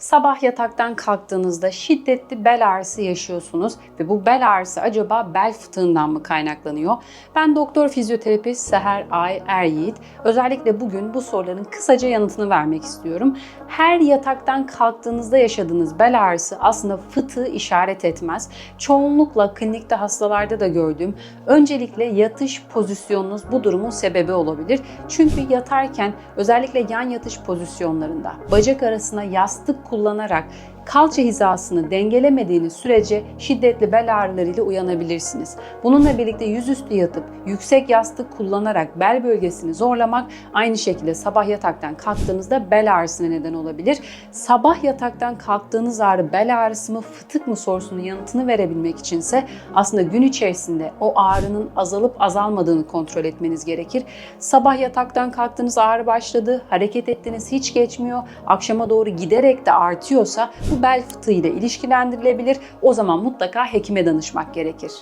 Sabah yataktan kalktığınızda şiddetli bel ağrısı yaşıyorsunuz ve bu bel ağrısı acaba bel fıtığından mı kaynaklanıyor? Ben doktor fizyoterapist Seher Ay Eryiğit. Özellikle bugün bu soruların kısaca yanıtını vermek istiyorum. Her yataktan kalktığınızda yaşadığınız bel ağrısı aslında fıtığı işaret etmez. Çoğunlukla klinikte hastalarda da gördüğüm öncelikle yatış pozisyonunuz bu durumun sebebi olabilir. Çünkü yatarken özellikle yan yatış pozisyonlarında bacak arasına yastık kullanarak kalça hizasını dengelemediğiniz sürece şiddetli bel ağrılarıyla uyanabilirsiniz. Bununla birlikte yüzüstü yatıp yüksek yastık kullanarak bel bölgesini zorlamak aynı şekilde sabah yataktan kalktığınızda bel ağrısına neden olabilir. Sabah yataktan kalktığınız ağrı bel ağrısı mı fıtık mı sorusunun yanıtını verebilmek içinse aslında gün içerisinde o ağrının azalıp azalmadığını kontrol etmeniz gerekir. Sabah yataktan kalktığınız ağrı başladı, hareket ettiniz hiç geçmiyor, akşama doğru giderek de artıyorsa bu bel fıtığı ile ilişkilendirilebilir. O zaman mutlaka hekime danışmak gerekir.